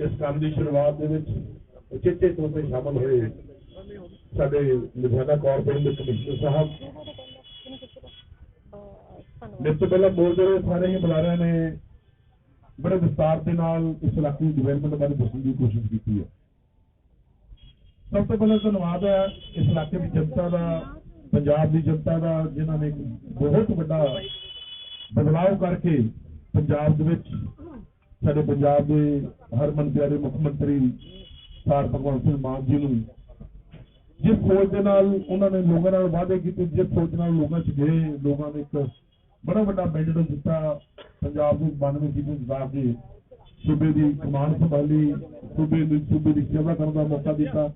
ਇਸ ਕੰਮ ਦੀ ਸ਼ੁਰੂਆਤ ਦੇ ਵਿੱਚ ਉਚੇਚੇ ਤੌਰ ਤੇ ਸ਼ਾਮਲ ਹੋਏ ਸਾਡੇ ਲੁਧਿਆਣਾ ਕਾਰਪੋਰੇਟ ਦੇ ਕਮਿਸ਼ਨਰ ਸਾਹਿਬ। ਮੇਰੇ ਤੋਂ ਪਹਿਲਾਂ ਬੋਲਦੇ ਰਹੇ ਸਾਰੇ ਹੀ ਬੁਲਾਰਿਆਂ ਨੇ ਬੜੇ ਵਿਸਤਾਰ ਦੇ ਨਾਲ ਇਸ ਇਲਾਕੇ ਦੀ ਡਿਵੈਲਪਮੈਂਟ ਬਾਰੇ ਦੱਸਣ ਦੀ ਕੋਸ਼ਿਸ਼ ਕੀਤੀ ਹੈ। ਸਭ ਤੋਂ ਪਹਿਲਾਂ ਧੰਨਵਾਦ ਹੈ ਇਸ ਇਲਾਕੇ ਦੀ ਜਨਤਾ ਦਾ, ਪੰਜਾਬ ਦੀ ਜਨਤਾ ਦਾ, ਜਿਨ੍ਹਾਂ ਨੇ ਬਹੁਤ ਵੱਡਾ ਬਦਲਾਅ ਕਰਕੇ ਪੰਜਾਬ ਦੇ ਵਿੱਚ ਸਾਡੇ ਪੰਜਾਬ ਦੇ ਹਰਮਨ ਪਿਆਰੇ ਮੁੱਖ ਮੰਤਰੀ ਸਰ ਭਗਵੰਤ ਸਿੰਘ ਮਾਨ ਜੀ ਨੂੰ ਜਿਸ ਸੋਚ ਦੇ ਨਾਲ ਉਹਨਾਂ ਨੇ ਲੋਕਾਂ ਨਾਲ ਵਾਅਦੇ ਕੀਤੇ, ਜਿਸ ਸੋਚ ਨਾਲ ਲੋਕਾਂ 'ਚ ਗਏ, ਲੋਕਾਂ ਨੇ ਇੱਕ ਬੜਾ ਵੱਡਾ ਮੈਂਡੇਟ ਦਿੱਤਾ ਪੰਜਾਬ ਨੂੰ 92 ਸੀਟਾਂ ਜਿਤਾ ਕੇ, ਸੂਬੇ ਦੀ ਕਮਾਨ ਸੰਭਾਲੀ, ਸੂਬੇ ਦੀ ਸੂਬੇ ਦੀ ਸੇਵਾ ਕਰਨ ਦਾ ਮੌਕਾ ਦਿੱਤਾ।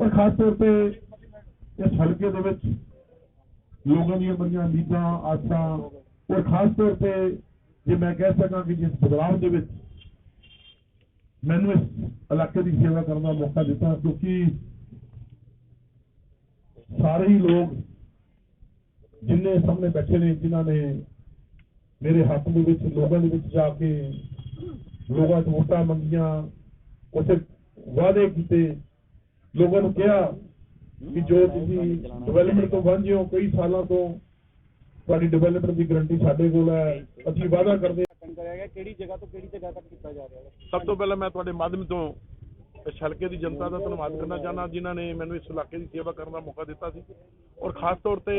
ਔਰ ਖਾਸ ਤੌਰ ਤੇ ਇਸ ਹਲਕੇ ਦੇ ਵਿੱਚ ਲੋਕਾਂ ਦੀਆਂ ਬੜੀਆਂ ਉਮੀਦਾਂ ਆਸਾਂ ਔਰ ਖਾਸ ਤੌਰ ਤੇ ਜੇ ਮੈਂ ਕਹਿ ਸਕਾਂ ਕਿ ਜਿਸ ਬਦਲਾਅ ਦੇ ਵਿੱਚ ਮੈਨੂੰ ਇਸ ਇਲਾਕੇ ਦੀ ਸੇਵਾ ਕਰਨ ਦਾ ਮੌਕਾ ਦਿੱਤਾ ਕਿਉਂਕਿ ਸਾਰੇ ਹੀ ਲੋਕ ਜਿੰਨੇ ਸਾਹਮਣੇ ਬੈਠੇ ਨੇ ਜਿਨ੍ਹਾਂ ਨੇ ਮੇਰੇ ਹੱਕ ਦੇ ਵਿੱਚ ਲੋਕਾਂ ਦੇ ਵਿੱਚ ਜਾ ਕੇ ਲੋਕਾਂ ਤੋਂ ਵੋਟਾਂ ਮੰਗੀਆਂ ਉੱਥੇ ਵਾਅਦੇ ਕੀਤੇ ਲੋਕਾਂ ਨੂੰ ਕਿਹਾ ਕਿ ਜੋ ਤੁਸੀਂ ਡਿਵੈਲਪਮੈਂਟ ਤੋਂ ਵਾਂਝੇ ਹੋ ਕਈ ਸਾਲਾਂ ਤੋਂ ਤੁਹਾਡੀ ਡਿਵੈਲਪਮੈਂਟ ਦੀ ਗਾਰੰਟੀ ਸਾਡੇ ਕੋਲ ਹੈ। ਅਸੀਂ ਵਾਅਦਾ ਕਰਦੇ ਕਰਿਆ ਗਿਆ ਕਿਹੜੀ ਜਗ੍ਹਾ ਤੋਂ ਕਿਹੜੀ ਜਗ੍ਹਾ ਤੱਕ ਕੀਤਾ ਜਾ ਰਿਹਾ ਹੈ। ਸਭ ਤੋਂ ਪਹਿਲਾਂ ਮੈਂ ਤੁਹਾਡੇ ਮਾਧਿਅਮ ਤੋਂ ਇਸ ਹਲਕੇ ਦੀ ਜਨਤਾ ਦਾ ਧੰਨਵਾਦ ਕਰਨਾ ਚਾਹੁੰਦਾ ਜਿਨ੍ਹਾਂ ਨੇ ਮੈਨੂੰ ਇਸ ਇਲਾਕੇ ਦੀ ਸੇਵਾ ਕਰਨ ਦਾ ਮੌਕਾ ਦਿੱਤਾ ਸੀ। ਔਰ ਖਾਸ ਤੌਰ ਤੇ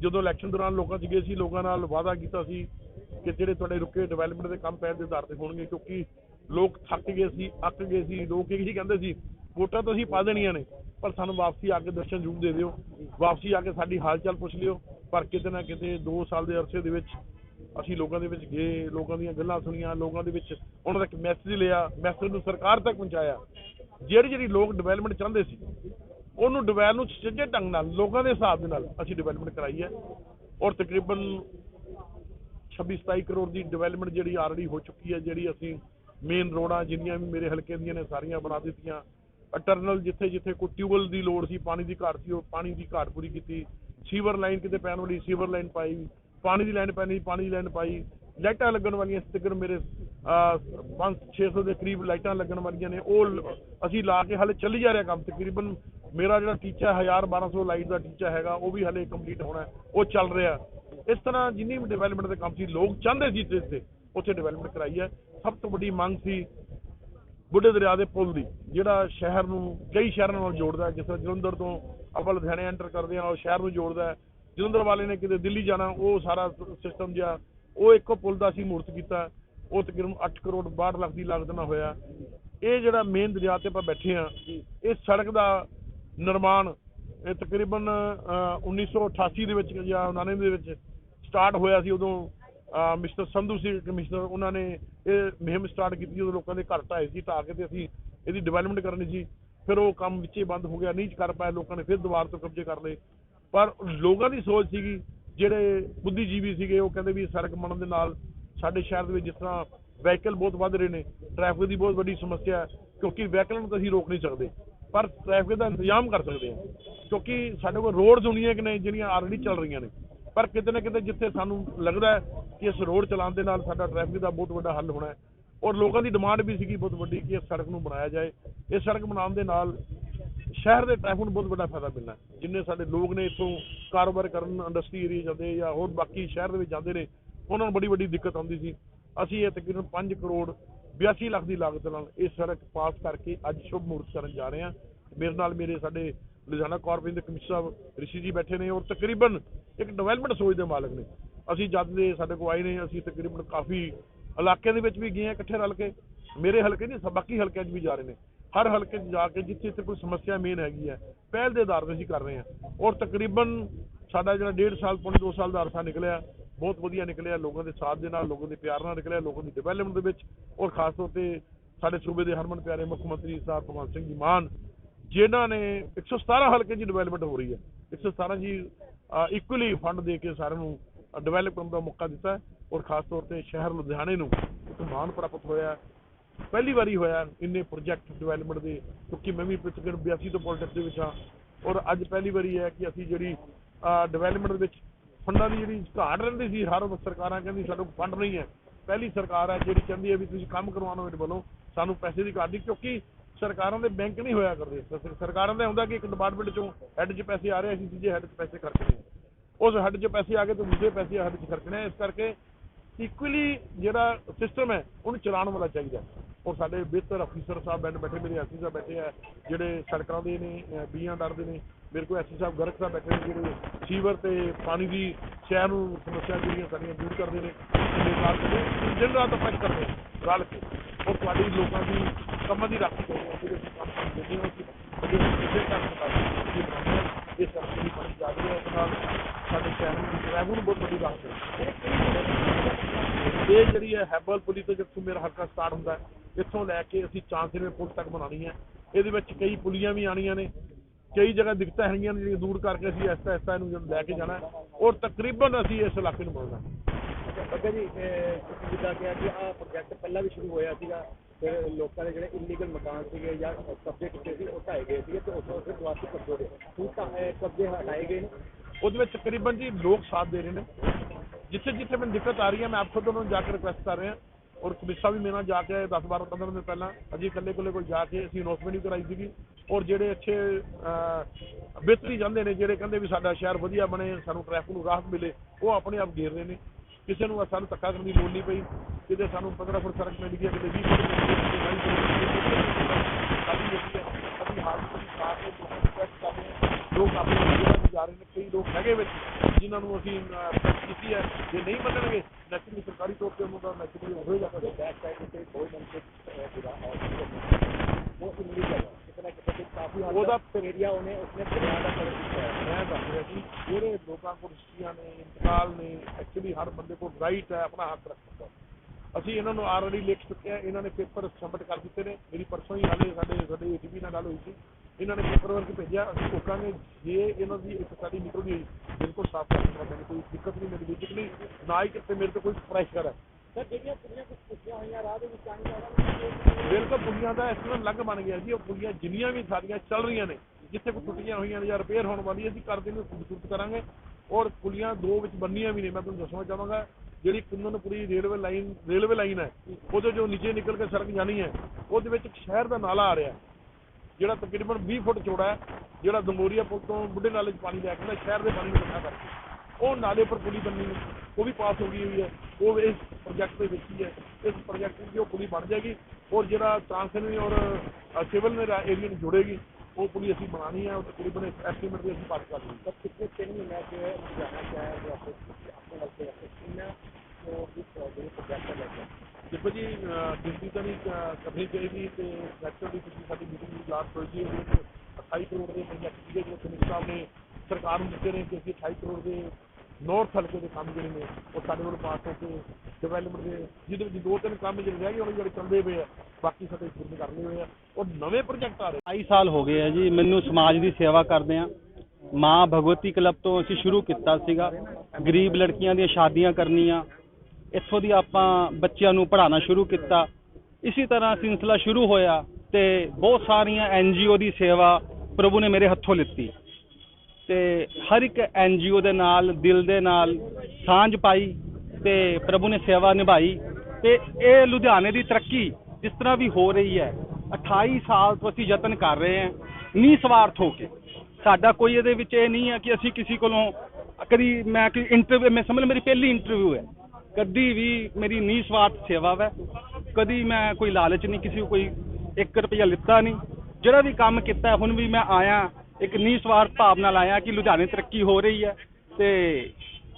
ਜਦੋਂ ਇਲੈਕਸ਼ਨ ਦੌਰਾਨ ਲੋਕਾਂ 'ਚ ਗਏ ਸੀ ਲੋਕਾਂ ਨਾਲ ਵਾਅਦਾ ਕੀਤਾ ਸੀ ਕਿ ਜਿਹੜੇ ਤੁਹਾਡੇ ਰੁਕੇ ਡਿਵੈਲਪਮੈਂਟ ਦੇ ਕੰਮ ਪਹਿਲ ਦੇ ਆਧਾਰ ਤੇ ਹੋਣਗੇ ਕਿਉਂਕਿ ਲੋਕ ਥੱਕ ਗਏ ਸੀ ਅੱਕ ਗਏ ਸੀ। ਲੋਕ ਇਹੀ ਕਹਿੰਦੇ ਸੀ ਵੋਟਾਂ ਤਾਂ ਅਸੀਂ ਪਾ ਦੇਣੀਆਂ ਨੇ, ਪਰ ਸਾਨੂੰ ਵਾਪਸੀ ਆ ਕੇ ਦਰਸ਼ਨ ਜ਼ਰੂਰ ਦੇ ਦਿਓ। ਵਾਪਸੀ ਆ ਕੇ ਸਾਡੀ ਹਾਲ ਚਾਲ ਪੁੱਛ ਲਿਓ, ਪਰ ਕਿਤੇ ਨਾ ਕਿਤੇ 2 ਸਾਲ ਦੇ ਅਰਸੇ ਦੇ ਵਿੱਚ ਅਸੀਂ ਲੋਕਾਂ ਦੇ ਵਿੱਚ ਗਏ, ਲੋਕਾਂ ਦੀਆਂ ਗੱਲਾਂ ਸੁਣੀਆਂ, ਲੋਕਾਂ ਦੇ ਵਿੱਚ ਉਹਨਾਂ ਦਾ ਇੱਕ ਮੈਸੇਜ ਲਿਆ ਮੈਸੇਜ ਨੂੰ ਸਰਕਾਰ ਤੱਕ ਪਹੁੰਚਾਇਆ। ਜਿਹੜੀ ਜਿਹੜੀ ਲੋਕ ਡਿਵੈਲਪਮੈਂਟ ਚਾਹੁੰਦੇ ਸੀ, ਉਹਨੂੰ ਡਿਵੈਲ ਨੂੰ ਸਿੱਧੇ ਢੰਗ ਨਾਲ, ਲੋਕਾਂ ਦੇ ਹਿਸਾਬ ਦੇ ਨਾਲ ਅਸੀਂ ਡਿਵੈਲਪਮੈਂਟ ਕਰਾਈ ਹੈ। ਔਰ ਤਕਰੀਬਨ 26 27 ਕਰੋੜ ਦੀ ਡਿਵੈਲਪਮੈਂਟ ਜਿਹੜੀ ਆਲਰੇਡੀ ਹੋ ਚੁੱਕੀ ਹੈ, ਜਿਹੜੀ ਅਸੀਂ ਮੇਨ ਰੋਡਾਂ ਜਿੰਨੀਆਂ ਵੀ ਮੇਰੇ ਹਲਕੇ ਦੀਆਂ ਨੇ, ਸਾਰੀਆਂ ਬਣਾ ਦਿੱਤੀਆਂ। ਅਟਰਨਲ ਜਿੱਥੇ ਜਿੱਥੇ ਕੋਈ ਟਿਊਬਲ ਦੀ ਲੋੜ ਸੀ, ਪਾਣੀ ਦੀ ਘਾਟ ਸੀ, ਉਹ ਪਾਣੀ ਦੀ ਘਾਟ ਪੂਰੀ ਕੀਤੀ। ਸੀਵਰ ਲਾਈਨ ਕਿਤੇ ਪੈਣ ਵਾਲੀ ਸੀਵਰ ਲਾਈਨ ਪਾਈ, ਪਾਣੀ ਦੀ ਲਾਈਨ ਪੈਣੀ, ਪਾਣੀ ਦੀ ਲਾਈਨ ਪਾਈ। ਲਾਈਟਾਂ ਲੱਗਣ ਵਾਲੀਆਂ ਸਟicker ਮੇਰੇ 5 600 ਦੇ ਕਰੀਬ ਲਾਈਟਾਂ ਲੱਗਣ ਵਾਲੀਆਂ ਨੇ। ਉਹ ਅਸੀਂ ਲਾ ਕੇ ਹਾਲੇ ਚੱਲੀ ਜਾ ਰਿਹਾ ਕੰਮ। ਤਕਰੀਬਨ ਮੇਰਾ ਜਿਹੜਾ ਟੀਚਾ 1000 1200 ਲਾਈਟ ਦਾ ਟੀਚਾ ਹੈਗਾ, ਉਹ ਵੀ ਹਾਲੇ ਕੰਪਲੀਟ ਹੋਣਾ ਉਹ ਚੱਲ ਰਿਹਾ ਇਸ ਤਰ੍ਹਾਂ ਜਿੰਨੀ ਵੀ ਡਿਵੈਲਪਮੈਂਟ ਦੇ ਕੰਮ ਸੀ, ਲੋਕ ਚਾਹੁੰਦੇ ਸੀ ਤੇ ਤੇ, ਉੱਥੇ ਡਿਵੈਲਪਮੈਂਟ ਕਰਾਈ ਹੈ। ਸਭ ਤੋਂ ਵੱਡੀ ਮੰਗ ਸੀ ਬੁੱਢੇ ਦਰਿਆ ਦੇ ਪੁਲ ਦੀ ਜਿਹੜਾ ਸ਼ਹਿਰ ਨੂੰ ਕਈ ਸ਼ਹਿਰਾਂ ਨਾਲ ਜੋੜਦਾ ਹੈ ਜਿਸ ਤਰ੍ਹਾਂ ਜਲੰਧਰ ਤੋਂ ਆਪਾਂ ਲੁਧਿਆਣੇ ਐਂਟਰ ਕਰਦੇ ਹਾਂ ਉਹ ਸ਼ਹਿਰ ਨੂੰ ਜੋੜਦਾ ਹੈ। ਜਲੰਧਰ ਵਾਲੇ ਨੇ ਕਿਤੇ ਦਿੱਲੀ ਜਾਣਾ ਉਹ ਸਾਰਾ ਸਿਸਟਮ ਜਿਹਾ ਉਹ ਇੱਕੋ ਪੁਲ ਦਾ ਅਸੀਂ ਮੂਰਤ ਕੀਤਾ ਉਹ ਤਕਰੀਬਨ 8 ਕਰੋੜ 62 ਲੱਖ ਦੀ ਲਾਗਤ ਨਾਲ ਹੋਇਆ। ਇਹ ਜਿਹੜਾ ਮੇਨ ਦਰਿਆ ਤੇ ਆਪਾਂ ਬੈਠੇ ਆ ਇਹ ਸੜਕ ਦਾ ਨਿਰਮਾਣ ਇਹ ਤਕਰੀਬਨ ਅਹ, 1988 ਦੇ ਵਿੱਚ ਜਾਂ 99 ਦੇ ਵਿੱਚ ਸਟਾਰਟ ਹੋਇਆ ਸੀ ਉਦੋਂ ਮਿਸਟਰ ਸੰਧੂ ਸੀ, ਕਮਿਸ਼ਨਰ, ਉਹਨਾਂ ਨੇ ਇਹ ਮੁਹਿੰਮ ਸਟਾਰਟ ਕੀਤੀ ਜਦੋਂ ਲੋਕਾਂ ਦੇ ਘਰ ਢਾਏ ਸੀ ਢਾਹ ਕੇ ਤੇ ਅਸੀਂ ਇਹਦੀ ਡਿਵੈਲਪਮੈਂਟ ਕਰਨੀ ਸੀ। ਫਿਰ ਉਹ ਕੰਮ ਵਿੱਚੇ ਬੰਦ ਹੋ ਗਿਆ, ਨਹੀਂ ਕਰ ਪਾਏ ਲੋਕਾਂ ਨੇ ਫਿਰ ਦੁਬਾਰਾ ਤੋਂ ਕਬਜ਼ੇ ਕਰ ਲਏ। ਪਰ ਲੋਕਾਂ ਦੀ ਸੋਚ ਸੀਗੀ, ਜਿਹੜੇ ਬੁੱਧੀਜੀਵੀ ਸੀਗੇ, ਉਹ ਕਹਿੰਦੇ ਵੀ ਸੜਕ ਬਣਨ ਦੇ ਨਾਲ ਸਾਡੇ ਸ਼ਹਿਰ ਦੇ ਵਿੱਚ ਜਿਸ ਤਰ੍ਹਾਂ ਵਹੀਕਲ ਬਹੁਤ ਵੱਧ ਰਹੇ ਨੇ ਟ੍ਰੈਫਿਕ ਦੀ ਬਹੁਤ ਵੱਡੀ ਸਮੱਸਿਆ ਹੈ, ਕਿਉਂਕਿ ਵਹੀਕਲਾਂ ਨੂੰ ਤਾਂ ਅਸੀਂ ਰੋਕ ਨਹੀਂ ਸਕਦੇ। ਪਰ ਟ੍ਰੈਫਿਕ ਦਾ ਇੰਤਜ਼ਾਮ ਕਰ ਸਕਦੇ ਹਾਂ, ਕਿਉਂਕਿ ਸਾਡੇ ਕੋਲ ਰੋਡਸ ਦੁਨੀਆ ਕਿ ਨੇ ਜਿਹੜੀਆਂ ਆਲਰੇਡੀ ਚੱਲ ਰਹੀਆਂ ਨੇ। ਪਰ ਕਿਤੇ ਨਾ ਕਿਤੇ ਜਿੱਥੇ ਸਾਨੂੰ ਲੱਗਦਾ ਕਿ ਇਸ ਰੋਡ ਚਲਾਉਣ ਦੇ ਨਾਲ ਸਾਡਾ ਟ੍ਰੈਫਿਕ ਦਾ ਬਹੁਤ ਵੱਡਾ ਹੱਲ ਹੋਣਾ ਹੈ ਔਰ ਲੋਕਾਂ ਦੀ ਡਿਮਾਂਡ ਵੀ ਸੀਗੀ ਬਹੁਤ ਵੱਡੀ ਕਿ ਇਸ ਸੜਕ ਨੂੰ ਬਣਾਇਆ ਜਾਏ। ਇਸ ਸੜਕ ਬਣਾਉਣ ਦੇ ਨਾਲ ਸ਼ਹਿਰ ਦੇ ਟ੍ਰੈਫਿਕ ਨੂੰ ਬਹੁਤ ਵੱਡਾ ਫਾਇਦਾ ਮਿਲਣਾ ਜਿੰਨੇ ਸਾਡੇ ਲੋਕ ਨੇ ਇੱਥੋਂ ਕਾਰੋਬਾਰ ਕਰਨ ਇੰਡਸਟਰੀ ਏਰੀਆ ਜਾਂਦੇ ਜਾਂ ਹੋਰ ਬਾਕੀ ਸ਼ਹਿਰ ਦੇ ਵਿੱਚ ਜਾਂਦੇ ਨੇ, ਉਹਨਾਂ ਨੂੰ ਬੜੀ ਵੱਡੀ ਦਿੱਕਤ ਆਉਂਦੀ ਸੀ। ਅਸੀਂ ਇਹ ਤਕਰੀਬਨ 5 ਕਰੋੜ 82 ਲੱਖ ਦੀ ਲਾਗਤ ਨਾਲ ਇਹ ਸੜਕ ਪਾਸ ਕਰਕੇ ਅੱਜ ਸ਼ੁਭ ਮੂਰਤ ਕਰਨ ਜਾ ਰਹੇ ਹਾਂ। ਮੇਰੇ ਨਾਲ ਮੇਰੇ ਸਾਡੇ ਲੁਧਿਆਣਾ ਕਾਰਪੋਰੇਸ਼ਨ ਦੇ ਕਮਿਸ਼ਨਰ ਸਾਹਿਬ ਰਿਸ਼ੀ ਜੀ ਬੈਠੇ ਨੇ ਔਰ ਤਕਰੀਬਨ ਇੱਕ ਡਿਵੈਲਪਮੈਂਟ ਸੋਚ ਦੇ ਮਾਲਕ ਨੇ। ਅਸੀਂ ਜਦ ਦੇ ਸਾਡੇ ਕੋਲ ਆਏ ਨੇ, ਅਸੀਂ ਤਕਰੀਬਨ ਕਾਫੀ ਇਲਾਕਿਆਂ ਦੇ ਵਿੱਚ ਵੀ ਗਏ ਹਾਂ ਇਕੱਠੇ ਰਲ ਕੇ। ਮੇਰੇ ਹਲਕੇ ਨਹੀਂ ਬਾਕੀ ਹਲਕਿਆਂ 'ਚ ਵੀ ਜਾ ਰਹੇ ਨੇ। ਹਰ ਹਲਕੇ 'ਚ ਜਾ ਕੇ ਜਿੱਥੇ ਜਿੱਥੇ ਕੋਈ ਸਮੱਸਿਆ ਮੇਨ ਹੈਗੀ ਹੈ, ਪਹਿਲ ਦੇ ਆਧਾਰ ਤੇ ਅਸੀਂ ਕਰ ਰਹੇ ਹਾਂ। ਔਰ ਤਕਰੀਬਨ ਸਾਡਾ ਜਿਹੜਾ ਡੇਢ ਸਾਲ, ਪੌਣੇ ਦੋ ਸਾਲ ਦਾ ਅਰਸਾ ਨਿਕਲਿਆ, ਬਹੁਤ ਵਧੀਆ ਨਿਕਲਿਆ, ਲੋਕਾਂ ਦੇ ਸਾਥ ਦੇ ਨਾਲ, ਲੋਕਾਂ ਦੇ ਪਿਆਰ ਨਾਲ ਨਿਕਲਿਆ, ਲੋਕਾਂ ਦੀ ਡਿਵੈਲਪਮੈਂਟ ਦੇ ਵਿੱਚ। ਔਰ ਖਾਸ ਤੌਰ ਤੇ ਸਾਡੇ ਸੂਬੇ ਦੇ ਹਰਮਨ ਪਿਆਰੇ ਮੁੱਖ ਮੰਤਰੀ ਸਾਹਿਬ ਭਗਵੰਤ ਸਿੰਘ ਜੀ ਮਾਨ ਜਿਨ੍ਹਾਂ ਨੇ 117 ਹਲਕੇ ਦੀ ਡਿਵੈਲਪਮੈਂਟ ਹੋ ਰਹੀ ਹੈ। 117 ਜੀ ਇਕੁਅਲੀ ਫੰਡ ਦੇ ਕੇ ਸਾਰਿਆਂ ਨੂੰ ਡਿਵੈਲਪ ਕਰਨ ਦਾ ਮੌਕਾ ਦਿੱਤਾ ਔਰ ਖਾਸ ਤੌਰ ਤੇ ਸ਼ਹਿਰ ਲੁਧਿਆਣੇ ਨੂੰ ਇੱਕ ਮਾਣ ਪ੍ਰਾਪਤ ਹੋਇਆ ਪਹਿਲੀ ਵਾਰੀ ਹੋਇਆ ਇੰਨੇ ਪ੍ਰੋਜੈਕਟ ਡਿਵੈਲਪਮੈਂਟ ਦੇ, ਕਿਉਂਕਿ ਮੈਂ ਵੀ ਤਕਰੀਬਨ 82 ਤੋਂ ਪੋਲਿਟਿਕਸ ਦੇ ਵਿੱਚ ਹਾਂ ਔਰ ਅੱਜ ਪਹਿਲੀ ਵਾਰੀ ਹੈ ਕਿ ਅਸੀਂ ਜਿਹੜੀ ਡਿਵੈਲਪਮੈਂਟ ਦੇ ਵਿੱਚ ਫੰਡਾਂ ਦੀ ਜਿਹੜੀ ਘਾਟ ਰਹਿੰਦੀ ਸੀ, ਹਰ ਸਰਕਾਰਾਂ ਕਹਿੰਦੀ ਸਾਡੇ ਕੋਲ ਫੰਡ ਨਹੀਂ ਹੈ। ਪਹਿਲੀ ਸਰਕਾਰ ਹੈ ਜਿਹੜੀ ਕਹਿੰਦੀ ਹੈ ਵੀ ਤੁਸੀਂ ਕੰਮ ਕਰਵਾਉਣਾ ਮੇਰੇ ਵੱਲੋਂ ਸਾਨੂੰ ਪੈਸੇ ਦੀ ਘਾਟ ਨਹੀਂ, ਕਿਉਂਕਿ ਸਰਕਾਰਾਂ ਦੇ ਬੈਂਕ ਨਹੀਂ ਹੋਇਆ ਕਰਦੇ। ਸਰਕਾਰਾਂ ਦਾ ਹੁੰਦਾ ਕਿ ਇੱਕ ਡਿਪਾਰਟਮੈਂਟ ਚੋਂ ਹੈੱਡ 'ਚ ਪੈਸੇ ਆ ਰਹੇ ਅਸੀਂ ਦੂਜੇ ਹੈੱਡ 'ਚ ਪੈਸੇ ਖਰਚਣੇ ਉਸ ਹੈੱਡ 'ਚ ਪੈਸੇ ਆ ਗਏ ਤੇ ਦੂਜੇ ਪੈਸੇ ਹੈੱਡ 'ਚ ਖਰਚਣੇ ਇਸ ਕਰਕੇ ਇਕੁਅਲੀ ਜਿਹੜਾ ਸਿਸਟਮ ਹੈ, ਉਹਨੂੰ ਚਲਾਉਣ ਵਾਲਾ ਚਾਹੀਦਾ। ਹੈ। ਔਰ ਸਾਡੇ ਬਿਹਤਰ ਅਫੀਸਰ ਸਾਹਿਬ ਬੈਠ, ਬੈਠੇ ਮੇਰੇ ਐਸੀ ਸਾਹਿਬ ਬੈਠੇ ਆ, ਜਿਹੜੇ ਸੜਕਾਂ ਦੇ ਨੇ, ਅਹ ਬੀਆਂ ਡਰਦੇ ਨੇ। ਮੇਰੇ ਕੋਲ ਐਸੀ ਸਾਹਿਬ ਗਰਕ ਸਾਹਿਬ ਬੈਠੇ ਨੇ, ਜਿਹੜੇ ਸੀਵਰ ਤੇ ਪਾਣੀ ਦੀ ਸ਼ਹਿਰ ਨੂੰ ਸਮੱਸਿਆ ਜਿਹੜੀਆਂ ਸਾਡੀਆਂ ਦੂਰ ਕਰਦੇ ਨੇ। ਬੇਕਾਰ ਕਰਦੇ ਦਿਨ ਰਾਤ ਆਪਾਂ ਕਰਦੇ ਰਲ ਕੇ। ਉਹ ਤੁਹਾਡੀ ਲੋਕਾਂ ਦੀ ਕੰਮਾਂ ਦੀ ਰਾਖੀ ਕਰਦੇ ਹਾਂ ਜਿਹੜੇ ਜਿਹੜੇ ਕਿਸੇ ਕੰਮ ਦੀ ਬਣੀ ਜਾ ਰਹੀ ਹੈ ਇਸ ਨਾਲ ਸਾਡੇ ਸ਼ਹਿਰ ਨੂੰ ਟ੍ਰੈਫਿਕ ਨੂੰ ਬਹੁਤ ਵੱਡੀ ਰਾਹਤ ਹੈ ਇਹ ਜਿਹੜੀ ਹੈ ਹੈਬਲ ਪੁਲੀ ਤੋਂ ਜਿੱਥੋਂ ਮੇਰਾ ਹਲਕਾ ਸਟਾਰਟ ਹੁੰਦਾ ਇੱਥੋਂ ਲੈ ਕੇ ਅਸੀਂ ਚਾਂਸਲਵੇ ਪੁਲ ਤੱਕ ਬਣਾਉਣੀ ਹੈ। ਇਹਦੇ ਵਿੱਚ ਕਈ ਪੁਲੀਆਂ ਵੀ ਆਣੀਆਂ ਨੇ। ਕਈ ਜਗ੍ਹਾ ਦਿੱਕਤਾਂ ਹੈਗੀਆਂ ਨੇ ਜਿਹੜੀਆਂ ਦੂਰ ਕਰਕੇ ਅਸੀਂ ਐਸਤਾ ਐਸਤਾ ਇਹਨੂੰ ਲੈ ਕੇ ਜਾਣਾ ਔਰ ਤਕਰੀਬਨ ਅਸੀਂ ਇਸ ਇਲਾਕੇ ਨੂੰ ਬਣਾਉਣਾ ਹੈ। ਜੀ ਤੁਸੀਂ ਜਿੱਦਾਂ ਕਿਹਾ ਕਿ ਆਹ ਪ੍ਰੋਜੈਕਟ ਪਹਿਲਾਂ ਵੀ ਸ਼ੁਰੂ ਹੋਇਆ ਸੀਗਾ ਤੇ ਲੋਕਾਂ ਦੇ ਜਿਹੜੇ ਇਲੀਗਲ ਮਕਾਨ ਸੀਗੇ ਜਾਂ ਕਬਜ਼ੇ ਕੀਤੇ ਸੀ ਉਹ ਢਾਏ ਗਏ ਸੀਗੇ ਤੇ ਉਸ ਤੋਂ ਫਿਰ ਦੁਆਰਾ ਕਬਜ਼ੇ ਹੋਏ ਹੁਣ ਤਾਂ ਇਹ ਕਬਜ਼ੇ ਹਟਾਏ ਗਏ ਨੇ। ਉਹਦੇ ਵਿੱਚ ਤਕਰੀਬਨ ਜੀ ਲੋਕ ਸਾਥ ਦੇ ਰਹੇ ਨੇ। ਜਿੱਥੇ ਜਿੱਥੇ ਮੈਨੂੰ ਦਿੱਕਤ ਆ ਰਹੀ ਹੈ ਮੈਂ ਆਪ ਖੁਦ ਉਹਨਾਂ ਨੂੰ ਜਾ ਕੇ ਰਿਕੁਐਸਟ ਕਰ ਰਿਹਾ। ਔਰ ਕਮਿਸ਼ਾ ਵੀ ਮੇਰੇ ਨਾਲ ਜਾ ਕੇ 10 12 15 ਦਿਨ ਪਹਿਲਾਂ। ਅਜੀ ਇਕੱਲੇ ਇਕੱਲੇ ਕੋਲ ਜਾ ਕੇ ਅਸੀਂ ਅਨਾਉਂਸਮੈਂਟ ਵੀ ਕਰਾਈ ਸੀਗੀ। ਔਰ ਜਿਹੜੇ ਅੱਛੇ ਅਹ, ਬਿਹਤਰੀ ਜਾਂਦੇ ਨੇ ਜਿਹੜੇ ਕਹਿੰਦੇ ਵੀ ਸਾਡਾ ਸ਼ਹਿਰ ਵਧੀਆ ਬਣੇ ਸਾਨੂੰ ਟ੍ਰੈਫਿਕ ਨੂੰ ਰਾਹਤ ਮਿਲੇ ਉਹ ਆਪਣੇ ਆਪ ਗੇਰ ਰਹੇ ਨੇ। ਕਿਸੇ ਨੂੰ ਸਾਨੂੰ ਧੱਕਾ ਕਰਨ ਦੀ ਲੋੜ ਨਹੀਂ ਪਈ ਕਿਤੇ ਸਾਨੂੰ 15 ਫੁੱਟ ਸੜਕ ਮਿਲ ਗਈ ਕਿਤੇ 20 ਫੁੱਟ ਸਾਡੀ ਹੈ ਹਾਲਤ ਦੀ ਸਾਰ ਦੇ ਰਿਕਵੈਸਟ ਕਰ ਰਹੇ ਹਾਂ, ਲੋਕ ਆਪਣੇ ਜੀਵਨ ਜਾ ਰਹੇ ਨੇ, ਕਈ ਲੋਕ ਹੈਗੇ ਵਿੱਚ, ਜਿਨ੍ਹਾਂ ਨੂੰ ਅਸੀਂ ਪ੍ਰੈਕਟ ਕੀਤੀ ਹੈ, ਜੇ ਨਹੀਂ ਮੰਨਣਗੇ ਨੈਸ਼ਨਲ ਸਰਕਾਰੀ ਤੌਰ ਤੇ ਉਹਨਾਂ ਦਾ ਨੈਸ਼ਨਲ ਹੋਏਗਾ ਬੈਕ ਸਾਈਡ ਤੇ ਕੋਈ ਮਨਸੇ ਜਿਹੜਾ ਹੈ ਉਹ ਇੰਗਲਿਸ਼ ਹੈ। ਉਹਦਾ ਏਰੀਆ ਉਹਨੇ ਉਸਨੇ ਪਰਿਵਾਰ ਦਾ ਕਰ ਦਿੱਤਾ ਮੈਂ ਦੱਸ ਰਿਹਾ ਸੀ ਜਿਹੜੇ ਲੋਕਾਂ ਕੋਲ ਰਿਸ਼ਤੀਆਂ ਨੇ ਇੰਤਕਾਲ ਨੇ ਐਕਚੁਅਲੀ ਹਰ ਬੰਦੇ ਕੋਲ ਰਾਈਟ ਹੈ ਆਪਣਾ ਹੱਕ ਰੱਖਣ ਦਾ। ਅਸੀਂ ਇਹਨਾਂ ਨੂੰ ਆਲਰੇਡੀ ਲਿਖ ਚੁੱਕੇ ਆ ਇਹਨਾਂ ਨੇ ਪੇਪਰ ਸਬਮਿਟ ਕਰ ਦਿੱਤੇ ਨੇ। ਮੇਰੀ ਪਰਸੋਂ ਹੀ ਹਾਲੇ ਸਾਡੇ ਸਾਡੇ ਏਟੀਪੀ ਨਾਲ ਗੱਲ ਹੋਈ ਸੀ। ਇਹਨਾਂ ਨੇ ਪੇਪਰ ਵਰਕ ਭੇਜਿਆ ਅਸੀਂ ਸੋਚਾਂਗੇ ਜੇ ਇਹਨਾਂ ਦੀ ਇੱਕ ਸਾਡੀ ਨਿਕਲ ਗਈ ਬਿਲਕੁਲ ਸਾਫ਼ ਕਰ ਕੋਈ ਦਿੱਕਤ ਨਹੀਂ ਮੇਰੀ ਵਿਜਿਟ ਨਾ ਹੀ ਕਿਤੇ ਮੇਰੇ ਤੇ ਕੋਈ ਪ੍ਰੈਸ਼ਰ ਹੈ। ਸਰ ਬਿਲਕੁਲ ਪੁਲੀਆਂ ਦਾ ਇਸ ਤਰ੍ਹਾਂ ਲੱਗ ਬਣ ਗਿਆ ਜੀ, ਉਹ ਪੁਲੀਆਂ ਜਿੰਨੀਆਂ ਵੀ ਸਾਰੀਆਂ ਚੱਲ ਰਹੀਆਂ ਨੇ, ਜਿੱਥੇ ਕੋਈ ਟੁੱਟੀਆਂ ਹੋਈਆਂ ਨੇ ਜਾਂ ਰਿਪੇਅਰ ਹੋਣ ਵਾਲੀ, ਅਸੀਂ ਕਰਦੇ ਨੂੰ ਖੂਬਸੂਰਤ ਕਰਾਂਗੇ। ਔਰ ਪੁਲੀਆਂ ਦੋ ਵਿੱਚ ਬੰਨੀਆਂ ਵੀ ਨੇ, ਮੈਂ ਤੁਹਾਨੂੰ ਦੱਸਣਾ ਚਾਹਾਂਗਾ, ਜਿਹੜੀ Kunnanpuri railway line railway line ਹੈ, ਉਹਦੇ ਜੋ ਨੀਚੇ ਨਿਕਲ ਕੇ ਸੜਕ ਜਾਣੀ ਹੈ, ਉਹਦੇ ਵਿੱਚ ਇੱਕ ਸ਼ਹਿਰ ਦਾ ਨਾਲਾ ਆ ਰਿਹਾ ਜਿਹੜਾ ਤਕਰੀਬਨ 20 ਫੁੱਟ ਚੌੜਾ ਹੈ, ਜਿਹੜਾ ਦੰਗੋਰੀਆ ਪੁਲ ਤੋਂ ਬੁੱਢੇ ਨਾਲੇ 'ਚ ਪਾਣੀ ਲੈ ਕੇ ਨਾ ਸ਼ਹਿਰ ਦੇ ਪਾਣੀ ਨੂੰ ਇਕੱਠਾ ਕਰਕੇ। ਉਹ ਨਾਲੇ ਉੱਪਰ ਪੁਲੀ ਬੰਨੀ ਉਹ ਵੀ ਪਾਸ ਹੋ ਗਈ ਹੋਈ ਹੈ ਉਹ ਇਸ ਪ੍ਰੋਜੈਕਟ ਦੇ ਵਿੱਚ ਹੀ ਹੈ। ਇਸ ਪ੍ਰੋਜੈਕਟ ਦੀ ਉਹ ਪੁਲੀ ਬਣ ਜਾਏਗੀ ਔਰ ਜਿਹੜਾ ਟ੍ਰਾਂਸਲੇਸ਼ਨ ਔਰ ਸਿਵਲ ਨੇ ਏਰੀਆ ਨੂੰ ਜੋੜੇਗੀ ਉਹ ਕੁੜੀ ਅਸੀਂ ਬਣਾਣੀ ਹੈ ਉਹ ਤਕਰੀਬਨ ਐਸਟੀਮੇਟ ਦੇ ਅਸੀਂ ਪਾਸ ਕਰ ਲਈ ਸਭ ਕਿਤੇ ਤਿੰਨ ਮਹੀਨੇ ਜੋ ਹੈ ਜਾਣਾ ਚਾਹਿਆ ਜੋ ਆਪਣੇ ਆਪਣੇ ਲੱਗਦੇ ਆਪਣੇ ਕਿੰਨਾ ਉਹ ਇਸ ਪ੍ਰੋਜੈਕਟ ਲੈ ਲੱਗਦਾ ਦੇਖੋ ਜੀ ਦਿੱਲੀ ਤਾਂ ਨਹੀਂ ਕਰਨੀ ਚਾਹੀਦੀ ਤੇ ਸੈਕਟਰ ਦੀ ਤੁਸੀਂ ਸਾਡੀ ਮੀਟਿੰਗ ਦੀ ਲਾਸਟ ਹੋਈ ਸੀ ਉਹਦੇ ਵਿੱਚ 28 ਕਰੋੜ ਦੇ ਪ੍ਰੋਜੈਕਟ ਜਿਹੜੇ ਜੋ ਕਮਿਸ਼ਨਰ ਸਾਹਿਬ ਨੇ ਸਰਕਾਰ ਨੂੰ ਦਿੱਤੇ ਨੇ ਕਿ ਅਸੀਂ 28 ਕਰੋੜ ਦੇ ਨਾਰਥ ਹਲਕੇ ਦੇ ਕੰਮ ਜਿਹੜੇ ਨੇ, ਉਹ ਸਾਡੇ ਕੋਲ ਪਾਸ ਹੋ ਕੇ ਡਿਵੈਲਪਮੈਂਟ ਦੇ, ਜਿਹਦੇ ਵਿੱਚ ਦੋ ਤਿੰਨ ਕੰਮ ਜਿਹੜੇ ਰਹਿ ਗਏ ਉਹ ਜਿਹੜੇ ਚੱਲਦੇ ਪਏ ਆ, ਬਾਕੀ ਸਾਡੇ ਪੂਰੇ ਕਰ ਹੋਏ ਆ, ਉਹ ਨਵੇਂ ਪ੍ਰੋਜੈਕਟ ਆ ਰਹੇ 22 ਸਾਲ ਹੋ ਗਏ ਆ ਜੀ, ਮੈਨੂੰ ਸਮਾਜ ਦੀ ਸੇਵਾ ਕਰਦੇ ਆ। ਮਾਂ ਭਗਵਤੀ ਕਲੱਬ ਤੋਂ ਅਸੀਂ ਸ਼ੁਰੂ ਕੀਤਾ ਸੀਗਾ, ਗਰੀਬ ਲੜਕੀਆਂ ਦੀਆਂ ਸ਼ਾਦੀਆਂ ਕਰਨੀਆਂ, ਇੱਥੋਂ ਦੀ ਆਪਾਂ ਬੱਚਿਆਂ ਨੂੰ ਪੜ੍ਹਾਉਣਾ ਸ਼ੁਰੂ ਕੀਤਾ। ਇਸੇ ਤਰ੍ਹਾਂ ਸਿਲਸਿਲਾ ਸ਼ੁਰੂ ਹੋਇਆ ਤੇ ਬਹੁਤ ਸਾਰੀਆਂ ਐਨਜੀਓ ਦੀ ਸੇਵਾ ਪ੍ਰਭੂ ਨੇ ਮੇਰੇ ਹੱਥੋਂ ਲਿੱਤੀ। ਤੇ ਹਰ ਇੱਕ ਐਨਜੀਓ ਦੇ ਨਾਲ, ਦਿਲ ਦੇ ਨਾਲ ਸਾਂਝ ਪਾਈ ਤੇ ਪ੍ਰਭੂ ਨੇ ਸੇਵਾ ਨਿਭਾਈ। ਤੇ ਇਹ ਲੁਧਿਆਣੇ ਦੀ ਤਰੱਕੀ ਜਿਸ ਤਰ੍ਹਾਂ ਵੀ ਹੋ ਰਹੀ ਹੈ 28 ਸਾਲ ਤੋਂ ਅਸੀਂ ਯਤਨ ਕਰ ਰਹੇ ਹਾਂ ਨਿਸਵਾਰਥ ਹੋ ਕੇ। ਸਾਡਾ ਕੋਈ ਇਹਦੇ ਵਿੱਚ ਇਹ ਨਹੀਂ ਹੈ ਕਿ ਅਸੀਂ ਕਿਸੇ ਕੋਲੋਂ ਕਦੀ ਮੈਂ ਕਿ ਇੰਟਰਵਿਊ ਮੈਂ ਸਮਝ ਲਓ ਮੇਰੀ ਪਹਿਲੀ ਇੰਟਰਵਿਊ ਹੈ। ਕਦੀ ਵੀ ਮੇਰੀ ਨਿਸਵਾਰਥ ਸੇਵਾ ਹੈ ਕਦੀ ਮੈਂ ਕੋਈ ਲਾਲਚ ਨਹੀਂ, ਕਿਸੇ ਨੂੰ ਕੋਈ 1 ਰੁਪਿਆ ਲਿੱਤਾ ਨਹੀਂ। ਜਿਹੜਾ ਵੀ ਕੰਮ ਕੀਤਾ, ਹੁਣ ਵੀ ਮੈਂ ਆਇਆ ਇੱਕ ਨਿਸਵਾਰਥ ਭਾਵਨਾ ਲਾਇਆ ਕਿ ਲੁਧਿਆਣੇ ਤਰੱਕੀ ਹੋ ਰਹੀ ਹੈ ਤੇ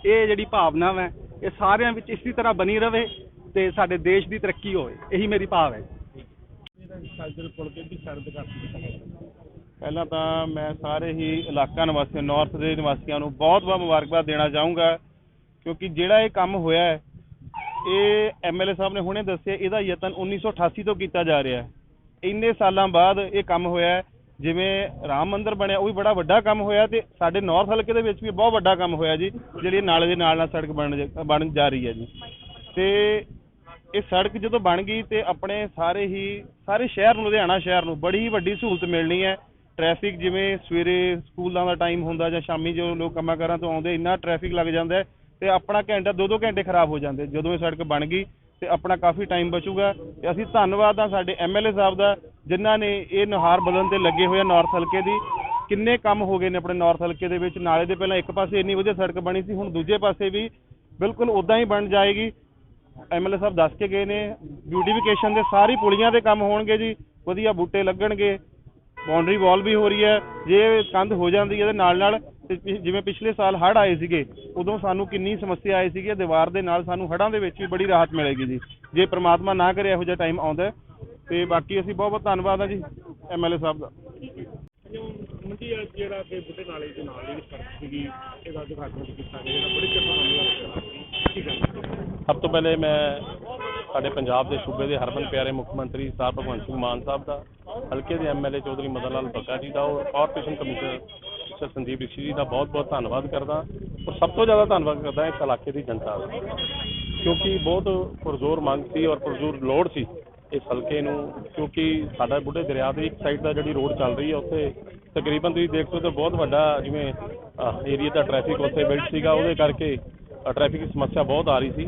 ਇਹ ਜਿਹੜੀ ਭਾਵਨਾ ਹੈ ਇਹ ਸਾਰਿਆਂ ਵਿੱਚ ਇਸੇ ਤਰ੍ਹਾਂ ਬਣੀ ਰਵੇ ਤੇ ਸਾਡੇ ਦੇਸ਼ ਦੀ ਤਰੱਕੀ ਹੋਵੇ। ਇਹੀ ਮੇਰੀ ਭਾਵ ਹੈ। ਪਹਿਲਾਂ ਤਾਂ ਮੈਂ ਸਾਰੇ ਹੀ ਇਲਾਕਾ ਨਿਵਾਸੀਆਂ ਨਾਰਥ ਦੇ ਨਿਵਾਸੀਆਂ ਨੂੰ ਬਹੁਤ-ਬਹੁਤ ਮੁਬਾਰਕਬਾਦ ਦੇਣਾ ਚਾਹੂੰਗਾ, ਕਿਉਂਕਿ ਜਿਹੜਾ ਇਹ ਕੰਮ ਹੋਇਆ ਹੈ, ਇਹ ਐਮਐਲਏ ਸਾਹਿਬ ਨੇ ਹੁਣੇ ਦੱਸਿਆ, ਇਹਦਾ ਯਤਨ 1988 ਤੋਂ ਕੀਤਾ ਜਾ ਰਿਹਾ ਹੈ। ਇੰਨੇ ਸਾਲਾਂ ਬਾਅਦ ਇਹ ਕੰਮ ਹੋਇਆ ਹੈ ਜਿਵੇਂ ਰਾਮ ਮੰਦਿਰ ਬਣਿਆ, ਉਹ ਵੀ ਬੜਾ ਵੱਡਾ ਕੰਮ ਹੋਇਆ ਤੇ ਸਾਡੇ ਨਾਰਥ ਹਲਕੇ ਦੇ ਵਿੱਚ ਵੀ ਬਹੁਤ ਵੱਡਾ ਕੰਮ ਹੋਇਆ ਜੀ, ਜਿਹੜੀ ਨਾਲੇ ਦੇ ਨਾਲ ਨਾਲ ਸੜਕ ਬਣ ਜ- ਬਣ ਜਾ ਰਹੀ ਹੈ ਜੀ। ਤੇ ਇਹ ਸੜਕ ਜਦੋਂ ਬਣ ਗਈ ਤੇ ਆਪਣੇ ਸਾਰੇ ਹੀ, ਸਾਰੇ ਸ਼ਹਿਰ ਨੂੰ, ਲੁਧਿਆਣਾ ਸ਼ਹਿਰ ਨੂੰ ਬੜੀ ਵੱਡੀ ਸਹੂਲਤ ਮਿਲਣੀ ਹੈ। ਟ੍ਰੈਫਿਕ ਜਿਵੇਂ ਸਵੇਰੇ ਸਕੂਲਾਂ ਦਾ ਟਾਈਮ ਹੁੰਦਾ ਜਾਂ ਸ਼ਾਮੀ ਜੋ ਲੋਕ ਕੰਮਾਂ ਕਾਰਾਂ ਤੋਂ ਆਉਂਦੇ, ਇੰਨਾ ਟ੍ਰੈਫਿਕ ਲੱਗ ਜਾਂਦਾ ਹੈ ਤੇ ਆਪਣਾ ਘੰਟਾ ਦੋ ਦੋ ਘੰਟੇ ਖਰਾਬ ਹੋ ਜਾਂਦੇ। ਜਦੋਂ ਇਹ ਸੜਕ ਬਣ ਗਈ ਤੇ ਆਪਣਾ ਕਾਫੀ ਟਾਈਮ ਬਚੂਗਾ। ਤੇ ਅਸੀਂ ਧੰਨਵਾਦ ਆ ਸਾਡੇ ਐਮਐਲਏ ਸਾਹਿਬ ਦਾ, ਜਿਨ੍ਹਾਂ ਨੇ ਇਹ ਨੁਹਾਰ ਬਦਲਣ ਤੇ ਲੱਗੇ ਹੋਏ ਆ ਨਾਰਥ ਹਲਕੇ ਦੀ। ਕਿੰਨੇ ਕੰਮ ਹੋ ਗਏ ਨੇ ਆਪਣੇ ਨਾਰਥ ਹਲਕੇ ਦੇ ਵਿੱਚ। ਨਾਲੇ ਦੇ ਪਹਿਲਾਂ ਇੱਕ ਪਾਸੇ ਇੰਨੀ ਵਧੀਆ ਸੜਕ ਬਣੀ ਸੀ, ਹੁਣ ਦੂਜੇ ਪਾਸੇ ਵੀ ਬਿਲਕੁਲ ਉਦਾਂ ਹੀ ਬਣ ਜਾਏਗੀ। ਐਮਐਲਏ ਸਾਹਿਬ ਦੱਸ ਕੇ ਗਏ ਨੇ ਬਿਊਟੀਫਿਕੇਸ਼ਨ ਦੇ ਸਾਰੀ ਪੁਲੀਆਂ ਦੇ ਕੰਮ ਹੋਣਗੇ ਜੀ। ਵਧੀਆ ਬੂਟੇ ਲੱਗਣਗੇ। ਬਾਉਂਡਰੀ ਵਾਲ ਵੀ ਹੋ ਰਹੀ ਹੈ। ਜੇ ਕੰਧ ਹੋ ਜਾਂਦੀ ਹੈ ਇਹਦੇ ਨਾਲ ਨਾਲ ਤੇ ਪਿ- ਜਿਵੇਂ ਪਿਛਲੇ ਸਾਲ ਹੜ੍ਹ ਆਏ ਸੀਗੇ ਉਦੋਂ ਸਾਨੂੰ ਕਿੰਨੀ ਸਮੱਸਿਆ ਆਈ ਸੀਗੀ ਇਹ ਦੀਵਾਰ ਦੇ ਨਾਲ ਸਾਨੂੰ ਹੜ੍ਹਾਂ ਦੇ ਵਿੱਚ ਵੀ ਬੜੀ ਰਾਹਤ ਮਿਲੇਗੀ ਜੀ। ਜੇ ਪ੍ਰਮਾਤਮਾ ਨਾ ਕਰੇ ਇਹੋ ਜਿਹਾ ਟਾਈਮ ਆਉਂਦਾ ਹੈ। ਤੇ ਬਾਕੀ ਅਸੀਂ ਬਹੁਤ ਬਹੁਤ ਧੰਨਵਾਦ ਆ ਜੀ ਐਮਐਲਏ ਸਾਹਿਬ ਦਾ। ਮੰਡੀ ਜਿਹੜਾ ਕਿ ਬੁੱਢੇ ਨਾਲੇ ਦੇ ਨਾਲ ਜਿਹੜੀ ਸੜਕ ਸੀਗੀ ਇਹਦਾ ਉਦਘਾਟਨ ਕੀਤਾ ਗਿਆ ਜਿਹੜਾ ਬੜੀ ਚਰਚਾ ਕੀ ਗੱਲ ਸਭ ਤੋਂ ਪਹਿਲੇ ਮੈਂ ਸਾਡੇ ਪੰਜਾਬ ਦੇ ਸੂਬੇ ਦੇ ਹਰਮਨ ਪਿਆਰੇ ਮੁੱਖ ਮੰਤਰੀ ਸਾਹਿਬ ਭਗਵੰਤ ਸਿੰਘ ਮਾਨ ਸਾਹਿਬ ਦਾ ਹਲਕੇ ਦੇ ਐਮਐਲਏ ਚੌਧਰੀ ਮਦਨ ਲਾਲ ਬੱਗਾ ਜੀ ਦਾ ਔਰ corporation commissioner mister Sandeep Rishi ji ਦਾ ਬਹੁਤ ਬਹੁਤ ਧੰਨਵਾਦ ਕਰਦਾ ਔਰ ਸਭ ਤੋਂ ਜ਼ਿਆਦਾ ਧੰਨਵਾਦ ਕਰਦਾ ਇਸ ਇਲਾਕੇ ਦੀ ਜਨਤਾ ਦਾ। ਕਿਉਂਕਿ ਬਹੁਤ ਪੁਰਜ਼ੋਰ ਮੰਗ ਸੀ ਔਰ ਪੁਰਜ਼ੋਰ ਲੋੜ ਸੀ ਇਸ ਹਲਕੇ ਨੂੰ, ਕਿਉਂਕਿ ਸਾਡਾ ਬੁੱਢੇ ਦਰਿਆ ਦੇ ਇੱਕ ਸਾਈਡ ਦਾ ਜਿਹੜੀ ਰੋਡ ਚੱਲ ਰਹੀ ਹੈ, ਉੱਥੇ ਤਕਰੀਬਨ ਤੁਸੀਂ ਦੇਖ ਸਕਦੇ ਹੋ ਬਹੁਤ ਵੱਡਾ ਜਿਵੇਂ ਏਰੀਆ ਦਾ ਟ੍ਰੈਫਿਕ ਉੱਥੇ ਬਿਲਡ ਸੀਗਾ, ਉਹਦੇ ਕਰਕੇ ਟ੍ਰੈਫਿਕ ਦੀ ਸਮੱਸਿਆ ਬਹੁਤ ਆ ਰਹੀ ਸੀ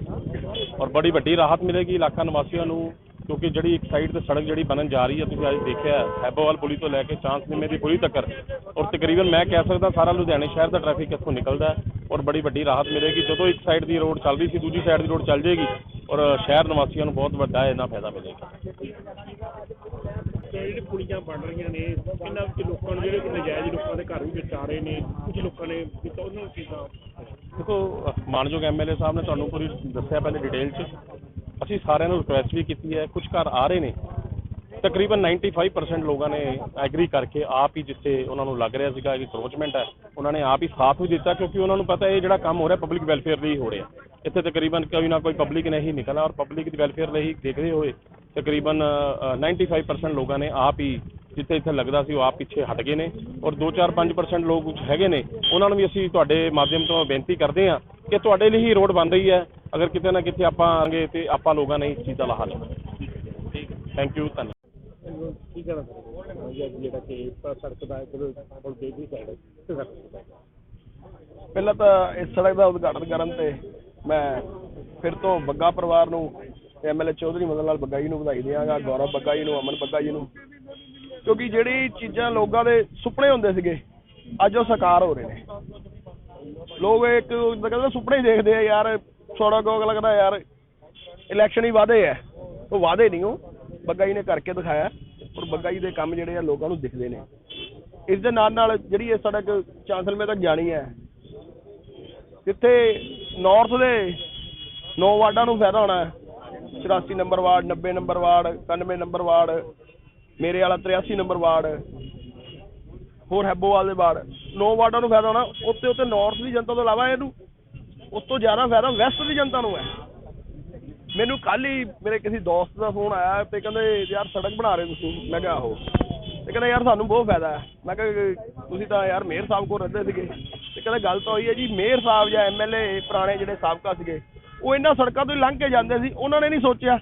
ਔਰ ਬੜੀ ਵੱਡੀ ਰਾਹਤ ਮਿਲੇਗੀ ਇਲਾਕਾ ਨਿਵਾਸੀਆਂ ਨੂੰ। ਕਿਉਂਕਿ ਜਿਹੜੀ ਇੱਕ ਸਾਈਡ ਤੇ ਸੜਕ ਜਿਹੜੀ ਬਣਨ ਜਾ ਰਹੀ ਹੈ ਤੁਸੀਂ ਅੱਜ ਦੇਖਿਆ ਹੈਬੋਵਾਲ ਪੁਲੀ ਤੋਂ ਲੈ ਕੇ ਚਾਂਸ ਨਿੰਮੇ ਦੀ ਪੁਲੀ ਤੱਕ। ਔਰ ਤਕਰੀਬਨ ਮੈਂ ਕਹਿ ਸਕਦਾ ਸਾਰਾ ਲੁਧਿਆਣੇ ਸ਼ਹਿਰ ਦਾ ਟ੍ਰੈਫਿਕ ਇੱਥੋਂ ਨਿਕਲਦਾ ਔਰ ਬੜੀ ਵੱਡੀ ਰਾਹਤ ਮਿਲੇਗੀ। ਜਦੋਂ ਇੱਕ ਸਾਈਡ ਦੀ ਰੋਡ ਚੱਲ ਰਹੀ ਸੀ ਦੂਜੀ ਸਾਈਡ ਦੀ ਰੋਡ ਚੱਲ ਜਾਏਗੀ ਔਰ ਸ਼ਹਿਰ ਨਿਵਾਸੀਆਂ ਨੂੰ ਬਹੁਤ ਵੱਡਾ ਇਹਨਾਂ ਫਾਇਦਾ ਮਿਲੇਗਾ। ਤੇ ਜਿਹੜੀ ਪੁਲੀਆਂ ਬਣ ਰਹੀਆਂ ਨੇ ਇਹਨਾਂ ਵਿੱਚ ਲੋਕਾਂ ਨੂੰ ਜਿਹੜੇ ਨਜਾਇਜ਼ ਲੋਕਾਂ ਦੇ ਘਰ ਵੀ ਵਿੱਚ ਰਹੇ ਨੇ ਕੁਝ ਲੋਕਾਂ ਨੇ ਕੀਤਾ ਉਹਨਾਂ ਨੂੰ ਕਿਦਾਂ ਦੇਖੋ ਮਾਨਯੋਗ ਐਮਐਲਏ ਸਾਹਿਬ ਨੇ ਤੁਹਾਨੂੰ ਪੂਰੀ ਦੱਸਿਆ ਪਹਿਲੇ ਡਿਟੇਲ 'ਚ। ਅਸੀਂ ਸਾਰਿਆਂ ਨੂੰ ਰਿਕੁਐਸਟ ਵੀ ਕੀਤੀ ਹੈ ਕੁਝ ਘਰ ਆ ਰਹੇ ਨੇ। ਤਕਰੀਬਨ 95% ਲੋਕਾਂ ਨੇ ਐਗਰੀ ਕਰਕੇ ਆਪ ਹੀ ਜਿੱਥੇ ਉਹਨਾਂ ਨੂੰ ਲੱਗ ਰਿਹਾ ਸੀਗਾ ਇਹ ਕਰੋਚਮੈਂਟ ਹੈ ਉਹਨਾਂ ਨੇ ਆਪ ਹੀ ਸਾਥ ਵੀ ਦਿੱਤਾ ਕਿਉਂਕਿ ਉਹਨਾਂ ਨੂੰ ਪਤਾ ਇਹ ਜਿਹੜਾ ਕੰਮ ਹੋ ਰਿਹਾ ਪਬਲਿਕ ਵੈਲਫੇਅਰ ਲਈ ਹੋ ਰਿਹਾ। ਇੱਥੇ ਤਕਰੀਬਨ ਕੋਈ ਨਾ ਕੋਈ ਪਬਲਿਕ ਨੇ ਹੀ ਨਿਕਲਣਾ ਔਰ ਪਬਲਿਕ ਦੀ ਵੈਲਫੇਅਰ ਲਈ ਦੇਖਦੇ ਹੋਏ ਤਕਰੀਬਨ ਅ, 95% ਲੋਕਾਂ ਨੇ ਆਪ ਹੀ ਜਿੱਥੇ ਇੱਥੇ ਲੱਗਦਾ ਸੀ ਉਹ ਆਪ ਪਿੱਛੇ ਹਟ ਗਏ ਨੇ ਔਰ 2-4-5% ਲੋਕ ਕੁਝ ਹੈਗੇ ਨੇ ਉਹਨਾਂ ਨੂੰ ਵੀ ਅਸੀਂ ਤੁਹਾਡੇ ਮਾਧਿਅਮ ਤੋਂ ਬੇਨਤੀ ਕਰਦੇ ਹਾਂ ਕਿ ਤੁਹਾਡੇ ਲਈ ਹੀ ਰੋਡ ਬਣ ਰਹੀ ਹੈ। ਅਗਰ ਕਿਤੇ ਨਾ ਕਿਤੇ ਆਪਾਂ ਆਂਗੇ ਤੇ ਆਪਾਂ ਲੋਕਾਂ ਨੇ ਇਸ ਚੀਜ਼ ਦਾ ਲਾਹਾ ਲੈਣਾ। ਠੀਕ ਥੈਂਕ ਯੂ ਧੰਨਵਾਦ। ਕੀ ਕਹਿਣਾ ਚਾਹੁੰਦੇ ਜਿਹੜਾ ਕਿ ਸੜਕ ਦਾ ਇੱਕ ਪੁਲ ਦੇ ਦੀ ਸਾਈਡ ਤੇ ਸੜਕ ਦਾ ਪਹਿਲਾਂ ਤਾਂ ਇਸ ਸੜਕ ਦਾ ਉਦਘਾਟਨ ਕਰਨ ਤੇ ਮੈਂ ਫਿਰ ਤੋਂ ਬੱਗਾ ਪਰਿਵਾਰ ਨੂੰ ਐਮਐਲਏ ਚੌਧਰੀ ਮਦਨ ਲਾਲ ਬੱਗਾ ਜੀ ਨੂੰ ਵਧਾਈ ਦਿਆਂਗਾ ਗੌਰਵ ਬੱਗਾ ਜੀ ਨੂੰ ਅਮਨ ਬੱਗਾ ਜੀ ਨੂੰ। ਕਿਉਂਕਿ ਜਿਹੜੀ ਚੀਜ਼ਾਂ ਲੋਕਾਂ ਦੇ ਸੁਪਨੇ ਹੁੰਦੇ ਸੀਗੇ, ਅੱਜ ਉਹ ਸਾਕਾਰ ਹੋ ਰਹੇ ਨੇ। ਲੋਕ ਇੱਕ ਕਹਿੰਦੇ ਸੁਪਨੇ ਦੇਖਦੇ ਆ, ਯਾਰ ਥੋੜਾ ਕੋ ਲੱਗਦਾ ਯਾਰ ਇਲੈਕਸ਼ਨ ਹੀ ਵਾਅਦੇ ਆ। ਉਹ ਵਾਅਦੇ ਨਹੀਂ ਉਹ ਬੱਗਾ ਜੀ ਨੇ ਕਰਕੇ ਦਿਖਾਇਆ ਔਰ ਬੱਗਾ ਜੀ ਦੇ ਕੰਮ ਜਿਹੜੇ ਆ ਲੋਕਾਂ ਨੂੰ ਦਿਖਦੇ ਨੇ। ਇਸ ਦੇ ਨਾਲ ਨਾਲ ਜਿਹੜੀ ਇਹ ਸੜਕ ਚਾਂਸਲਮੇ ਤੱਕ ਜਾਣੀ ਹੈ, ਜਿੱਥੇ ਨਾਰਥ ਦੇ 9 ਵਾਰਡਾਂ ਨੂੰ ਫਾਇਦਾ ਹੋਣਾ ਹੈ। 84 number ward 90 number ward 91 number ward ਮੇਰੇ ਵਾਲਾ 83 ਨੰਬਰ ਵਾਰਡ ਹੋਰ ਹੈਬੋਵਾਲ ਦੇ ਵਾਰਡ ਨੌ ਵਾਰਡਾਂ ਨੂੰ ਫਾਇਦਾ ਹੋਣਾ। ਉੱਤੇ ਉੱਤੇ ਨਾਰਥ ਦੀ ਜਨਤਾ ਤੋਂ ਇਲਾਵਾ ਇਹਨੂੰ ਉਸ ਤੋਂ ਜ਼ਿਆਦਾ ਫਾਇਦਾ ਵੈਸਟ ਦੀ ਜਨਤਾ ਨੂੰ ਹੈ। ਮੈਨੂੰ ਕੱਲ ਹੀ ਮੇਰੇ ਕਿਸੇ ਦੋਸਤ ਦਾ ਫੋਨ ਆਇਆ ਤੇ ਕਹਿੰਦੇ, ਯਾਰ ਸੜਕ ਬਣਾ ਰਹੇ ਤੁਸੀਂ। ਮੈਂ ਕਿਹਾ, ਆਹੋ। ਤੇ ਕਹਿੰਦਾ, ਯਾਰ ਸਾਨੂੰ ਬਹੁਤ ਫਾਇਦਾ ਹੈ। ਮੈਂ ਕਿਹਾ, ਤੁਸੀਂ ਤਾਂ ਯਾਰ ਮੇਅਰ ਸਾਹਿਬ ਕੋਲ ਰਹਿੰਦੇ ਸੀਗੇ। ਤੇ ਕਹਿੰਦਾ, ਗੱਲ ਤਾਂ ਹੋਈ ਹੈ ਜੀ, ਮੇਅਰ ਸਾਹਿਬ ਜਾਂ ਐਮਐਲਏ ਪੁਰਾਣੇ ਜਿਹੜੇ ਸਾਬਕਾ ਸੀਗੇ, ਉਹ ਇਹਨਾਂ ਸੜਕਾਂ ਤੋਂ ਹੀ ਲੰਘ ਕੇ ਜਾਂਦੇ ਸੀ। ਉਹਨਾਂ ਨੇ ਨਹੀਂ ਸੋਚਿਆ।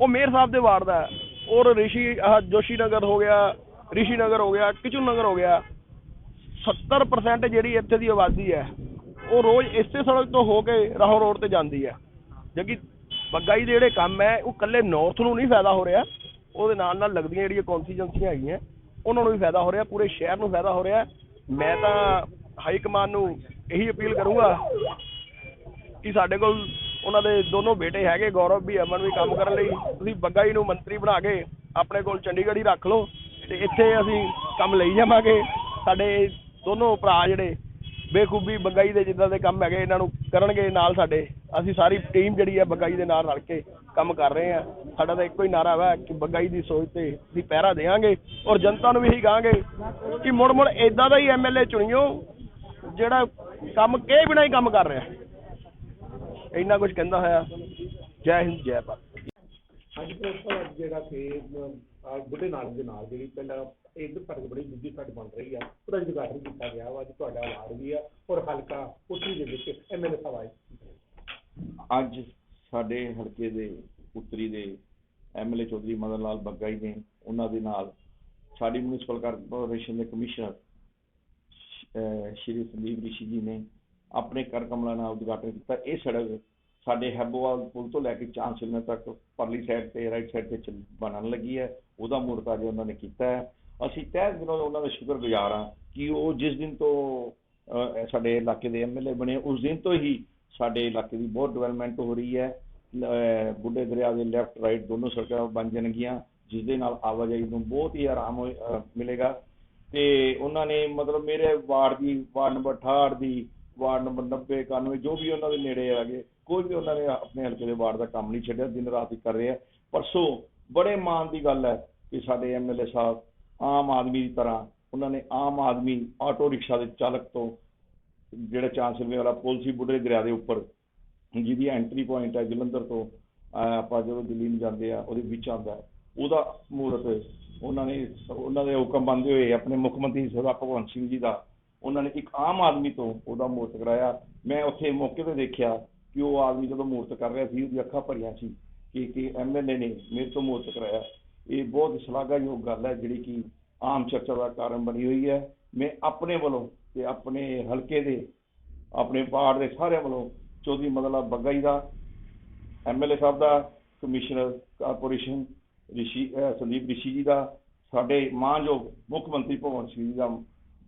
ਉਹ ਮੇਅਰ ਸਾਹਿਬ ਦੇ ਵਾਰਡ ਦਾ ਹੈ ਔਰ ਰਿਸ਼ੀ, ਆਹ ਜੋਸ਼ੀ ਨਗਰ ਹੋ ਗਿਆ ਰਿਸ਼ੀ ਨਗਰ ਹੋ ਗਿਆ ਕਿਚਨ ਨਗਰ ਹੋ ਗਿਆ। 70% ਜਿਹੜੀ ਇੱਥੇ ਦੀ ਆਬਾਦੀ ਹੈ, ਉਹ ਰੋਜ਼ ਇਸੇ ਸੜਕ ਤੋਂ ਹੋ ਕੇ ਰਾਹੋਂ ਰੋਡ ਤੇ ਜਾਂਦੀ ਹੈ। ਜਦਕਿ ਬੱਗਾਈ ਦੇ ਜਿਹੜੇ ਕੰਮ ਹੈ, ਉਹ ਕੱਲੇ ਨਾਰਥ ਨੂੰ ਨਹੀਂ ਫਾਇਦਾ ਹੋ ਰਿਹਾ। ਉਹਦੇ ਨਾਲ ਨਾਲ ਲੱਗਦੀਆਂ ਜਿਹੜੀਆਂ ਕੌਨਸਟੀਚੁਐਂਸੀਆਂ ਹੈਗੀਆਂ, ਉਹਨਾਂ ਨੂੰ ਵੀ ਫਾਇਦਾ ਹੋ ਰਿਹਾ, ਪੂਰੇ ਸ਼ਹਿਰ ਨੂੰ ਫਾਇਦਾ ਹੋ ਰਿਹਾ। ਮੈਂ ਤਾਂ ਹਾਈ ਕਮਾਨ ਨੂੰ ਇਹੀ ਅਪੀਲ ਕਰੂੰਗਾ ਕਿ ਸਾਡੇ ਕੋਲ ਉਹਨਾਂ ਦੇ ਦੋਨੋਂ ਬੇਟੇ ਹੈਗੇ, ਗੌਰਵ ਵੀ, ਅਮਨ ਵੀ ਕੰਮ ਕਰਨ ਲਈ। ਤੁਸੀਂ ਬੱਗਾ ਜੀ ਨੂੰ ਮੰਤਰੀ ਬਣਾ ਕੇ ਆਪਣੇ ਕੋਲ ਚੰਡੀਗੜ੍ਹ ਹੀ ਰੱਖ ਲਓ ਤੇ ਇੱਥੇ ਅਸੀਂ ਕੰਮ ਲਈ ਜਾਵਾਂਗੇ। ਸਾਡੇ ਦੋਨੋਂ ਭਰਾ ਜਿਹੜੇ ਬੇਖੂਬੀ ਬੱਗਾਈ ਦੇ ਜਿੱਦਾਂ ਦੇ ਕੰਮ ਹੈਗੇ, ਇਹਨਾਂ ਨੂੰ ਕਰਨਗੇ ਨਾਲ ਸਾਡੇ। ਅਸੀਂ ਸਾਰੀ ਟੀਮ ਜਿਹੜੀ ਹੈ ਬੱਗਾਈ ਦੇ ਨਾਲ ਰਲ ਕੇ ਕੰਮ ਕਰ ਰਹੇ ਆ। ਸਾਡਾ ਤਾਂ ਇੱਕੋ ਹੀ ਨਾਰਾ ਹੈ ਕਿ ਬੱਗਾਈ ਦੀ ਸੋਚ ਤੇ ਅਸੀਂ ਪਹਿਰਾ ਦੇਵਾਂਗੇ ਔਰ ਜਨਤਾ ਨੂੰ ਵੀ ਇਹੀ ਕਹਾਂਗੇ ਕਿ ਮੁੜ ਮੁੜ ਇਦਾਂ ਦਾ ਹੀ ਐਮਐਲਏ ਚੁਣਿਓ, ਜਿਹੜਾ ਕੰਮ ਕਹੇ ਬਿਨਾਂ ਹੀ ਕੰਮ ਕਰ ਰਿਹਾ। ਇੰਨਾ ਕੁਝ ਕਹਿੰਦਾ ਹੋਇਆ ਜੈ ਹਿੰਦ ਜੈ ਭਾਰਤ। ਅੱਜ ਪ੍ਰਿੰਸੀਪਲ ਜਿਹੜਾ ਕਿ ਅਹ, ਬੁੱਢੇ ਨਾਲ ਦੇ ਨਾਲ ਜਿਹੜੀ ਪਹਿਲਾਂ ਇੱਕ ਸੜਕ ਬੜੀ ਦੂਜੀ ਸੜਕ ਬਣ ਰਹੀ ਆ। ਉਹਦਾ ਉਦਘਾਟਨ ਕੀਤਾ ਗਿਆ ਵਾ ਅੱਜ ਤੁਹਾਡਾ ਆਵਾਜ਼ ਵੀ ਆ ਔਰ ਹਲਕਾ ਉੱਤਰੀ ਦੇ ਵਿੱਚ ਐਮਐਲਏ ਸਾਹਿਬ ਆਏ। ਅੱਜ ਸਾਡੇ ਹਲਕੇ ਦੇ ਉੱਤਰੀ ਦੇ ਐਮਐਲਏ ਚੌਧਰੀ ਮਦਨ ਲਾਲ ਬੱਗਾ ਜੀ ਨੇ ਉਹਨਾਂ ਦੇ ਨਾਲ ਸਾਡੀ ਮਿਊਨਿਸਪਲ ਕਾਰਪੋਰੇਸ਼ਨ ਦੇ ਕਮਿਸ਼ਨਰ ਸ਼੍ਰੀ ਸੰਦੀਪ ਰਿਸ਼ੀ ਜੀ ਨੇ ਆਪਣੇ ਕਰ ਕਮਲਾ ਨਾਲ ਉਦਘਾਟਨ ਕੀਤਾ। ਇਹ ਸੜਕ ਸਾਡੇ ਹੈਬੋਵਾਲ ਪੁਲ ਤੋਂ ਲੈ ਕੇ ਚਾਂਸਲਰ ਤੱਕ ਪਰਲੀ ਸਾਈਡ ਤੇ ਰਾਈਟ ਸਾਈਡ ਤੇ ਚੱਲ- ਬਣਨ ਲੱਗੀ ਹੈ। ਉਹਦਾ ਮੂਰਤ ਅੱਜ ਉਹਨਾਂ ਨੇ ਕੀਤਾ ਹੈ। ਅਸੀਂ ਤਹਿ ਦਿਲੋਂ ਉਹਨਾਂ ਦਾ ਸ਼ੁਕਰਗੁਜ਼ਾਰ ਹਾਂ ਕਿ ਉਹ ਜਿਸ ਦਿਨ ਤੋਂ ਸਾਡੇ ਇਲਾਕੇ ਦੇ ਐਮਐਲਏ ਬਣੇ, ਉਸ ਦਿਨ ਤੋਂ ਹੀ ਸਾਡੇ ਇਲਾਕੇ ਦੀ ਬਹੁਤ ਡਿਵੈਲਪਮੈਂਟ ਹੋ ਰਹੀ ਹੈ। ਬੁੱਢੇ ਦਰਿਆ ਦੇ ਲੈਫਟ ਰਾਈਟ ਦੋਨੋਂ ਸੜਕਾਂ ਬਣ ਜਾਣਗੀਆਂ, ਜਿਸ ਦੇ ਨਾਲ ਆਵਾਜਾਈ ਨੂੰ ਬਹੁਤ ਹੀ ਆਰਾਮ ਹੋਏ- ਮਿਲੇਗਾ। ਤੇ ਉਹਨਾਂ ਨੇ ਮਤਲਬ ਮੇਰੇ ਵਾਰਡ ਦੀ, ਵਾਰਡ ਨੰਬਰ 68 ਦੀ ਵਾਰਡ ਨੰਬਰ 90 91 ਜੋ ਵੀ ਉਹਨਾਂ ਦੇ ਨੇੜੇ ਹੈਗੇ, ਕੋਈ ਵੀ ਉਹਨਾਂ ਨੇ ਆਪਣੇ ਹਲਕੇ ਦੇ ਵਾਰਡ ਦਾ ਕੰਮ ਨਹੀਂ ਛੱਡਿਆ, ਦਿਨ ਰਾਤ ਹੀ ਕਰ ਰਹੇ ਆ। ਪਰਸੋਂ ਬੜੇ ਮਾਣ ਦੀ ਗੱਲ ਹੈ ਕਿ ਸਾਡੇ ਐਮਐਲਏ ਸਾਹਿਬ ਆਮ ਆਦਮੀ ਦੀ ਤਰ੍ਹਾਂ ਉਹਨਾਂ ਨੇ ਆਮ ਆਦਮੀ ਆਟੋ ਰਿਕਸ਼ਾ ਦੇ ਚਾਲਕ ਤੋਂ ਜਿਹੜਾ ਚਾਂਸਲਵੇ ਵਾਲਾ ਪੁਲ ਸੀ, ਬੁੱਢੇ ਦਰਿਆ ਦੇ ਉੱਪਰ, ਜਿਹਦੀ ਐਂਟਰੀ ਪੁਆਇੰਟ ਹੈ ਜਲੰਧਰ ਤੋਂ, ਅਹ ਆਪਾਂ ਜਦੋਂ ਦਿੱਲੀ ਨੂੰ ਜਾਂਦੇ ਆ, ਉਹਦੇ ਵਿੱਚ ਆਉਂਦਾ ਉਹਦਾ ਮੂਰਤ ਉਹਨਾਂ ਨੇ, ਉਹਨਾਂ ਦੇ ਹੁਕਮ ਮੰਨਦੇ ਹੋਏ ਆਪਣੇ ਮੁੱਖ ਮੰਤਰੀ ਸਰਦਾਰ ਭਗਵੰਤ ਸਿੰਘ ਜੀ ਦਾ ਉਹਨਾਂ ਨੇ ਇੱਕ ਆਮ ਆਦਮੀ ਤੋਂ ਉਹਦਾ ਮੂਰਤ ਕਰਾਇਆ। ਮੈਂ ਉੱਥੇ ਮੌਕੇ ਤੇ ਦੇਖਿਆ ਕਿ ਉਹ ਆਦਮੀ ਜਦੋਂ ਮੂਰਤ ਕਰ ਰਿਹਾ ਸੀ, ਉਹਦੀ ਅੱਖਾਂ ਭਰੀਆਂ ਸੀ ਕਿ ਕਿ ਐਮਐਲਏ ਨੇ ਮੇਰੇ ਤੋਂ ਮੂਰਤ ਕਰਾਇਆ। ਇਹ ਬਹੁਤ ਸ਼ਲਾਘਾਯੋਗ ਗੱਲ ਹੈ ਜਿਹੜੀ ਕਿ ਆਮ ਚਰਚਾ ਦਾ ਕਾਰਨ ਬਣੀ ਹੋਈ ਹੈ। ਮੈਂ ਆਪਣੇ ਵੱਲੋਂ ਤੇ ਆਪਣੇ ਹਲਕੇ ਦੇ, ਆਪਣੇ ਪਾਰਟ ਦੇ ਸਾਰਿਆਂ ਵੱਲੋਂ ਚੌਧਰੀ ਮਦਨ ਲਾਲ ਬੱਗਾ ਜੀ ਦਾ ਐਮਐਲਏ ਸਾਹਿਬ ਦਾ, ਕਮਿਸ਼ਨਰ ਕਾਰਪੋਰੇਸ਼ਨ ਰਿਸ਼ੀ ਸੰਦੀਪ ਰਿਸ਼ੀ ਜੀ ਦਾ, ਸਾਡੇ ਮਾਨਯੋਗ ਮੁੱਖ ਮੰਤਰੀ ਭਗਵੰਤ ਸਿੰਘ ਜੀ ਦਾ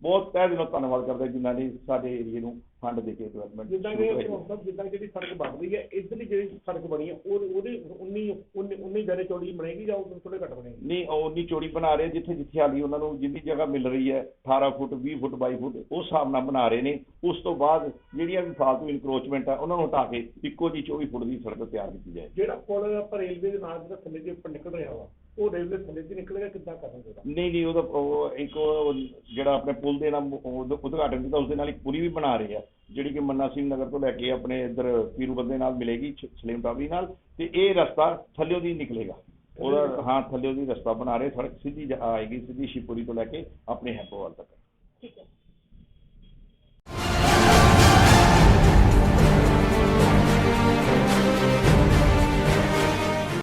ਬਹੁਤ ਤਹਿ ਦਿਲੋਂ ਧੰਨਵਾਦ ਕਰਦਾ ਜਿਨ੍ਹਾਂ ਨੇ ਸਾਡੇ ਏਰੀਏ ਨੂੰ ਫੰਡ ਦੇ ਕੇ ਡਿਵੈਲਪਮੈਂਟ ਜਿੱਦਾਂ ਕਿ ਮਤਲਬ ਜਿੱਦਾਂ ਜਿਹੜੀ ਸੜਕ ਬਣ ਰਹੀ ਹੈ ਇਧਰਲੀ ਜਿਹੜੀ ਸੜਕ ਬਣੀ ਹੈ ਉਹ ਉਹਦੀ 19 19 19 ਜ਼ਿਆਦਾ ਚੌੜੀ ਬਣੇਗੀ ਜਾਂ ਉਹ ਥੋੜੇ ਘੱਟ ਬਣੇਗੀ? ਨਹੀਂ ਉਹ ਉਨੀ ਚੌੜੀ ਬਣਾ ਰਹੇ ਜਿੱਥੇ ਜਿੱਥੇ ਹਾਲੀ ਉਹਨਾਂ ਨੂੰ ਜਿੰਨੀ ਜਗ੍ਹਾ ਮਿਲ ਰਹੀ ਹੈ 18 ਫੁੱਟ 20 ਫੁੱਟ 22 ਫੁੱਟ ਉਸ ਹਿਸਾਬ ਨਾਲ ਬਣਾ ਰਹੇ ਨੇ। ਉਸ ਤੋਂ ਬਾਅਦ ਜਿਹੜੀਆਂ ਵੀ ਫਾਲਤੂ ਇਨਕਰੋਚਮੈਂਟ ਹੈ ਉਹਨਾਂ ਨੂੰ ਹਟਾ ਕੇ ਇੱਕੋ ਜੀ 24 ਫੁੱਟ ਦੀ ਸੜਕ ਤਿਆਰ ਕੀਤੀ ਜਾਏ ਜਿਹੜਾ ਪੁਲ ਆਪਾਂ ਰੇਲਵੇ ਦੇ ਨਾਲ ਜਿਹੜਾ ਥੱਲੇ ਦੇ ਉੱਪਰ ਨਿਕਲ ਰਿਹਾ ਵਾ ਉਹ ਰੇਲਵੇ ਥੱਲੇ ਦੀ ਨਿਕਲੇਗਾ ਕਿੱਦਾਂ ਕਰਾਂਗੇ ਉਹਦਾ ਨਹੀਂ ਨਹੀਂ ਉਹਦਾ ਉਹ ਇੱਕ ਉਹ ਜਿਹੜਾ ਆਪਣੇ ਪੁਲ ਦੇ ਨਾਲ ਉਹ- ਉਦਘਾਟਨ ਕੀਤਾ ਉਸ ਦੇ ਨਾਲ ਇੱਕ ਪੁਲੀ ਵੀ ਬਣਾ ਰਹੇ ਆ ਜਿਹੜੀ ਕਿ ਮੰਨਾ ਸਿੰਘ ਨਗਰ ਤੋਂ ਲੈ ਕੇ ਆਪਣੇ ਇੱਧਰ ਪੀਰੂ ਬੰਦੇ ਨਾਲ ਮਿਲੇਗੀ ਛ- ਸਲੇਮ ਟਾਵਰੀ ਨਾਲ ਤੇ ਇਹ ਰਸਤਾ ਥੱਲਿਓ ਦੀ ਨਿਕਲੇਗਾ। ਉਹਦਾ ਹਾਂ ਥੱਲਿਓ ਦੀ ਰਸਤਾ ਬਣਾ ਰਹੇ ਸੜਕ ਸਿੱਧੀ ਜਾ- ਆਏਗੀ ਸਿੱਧੀ ਸ਼ਿਵਪੁਰੀ ਤੋਂ ਲੈ ਕੇ ਆਪਣੇ ਹੈਪੋਵਾਲ ਤੱਕ।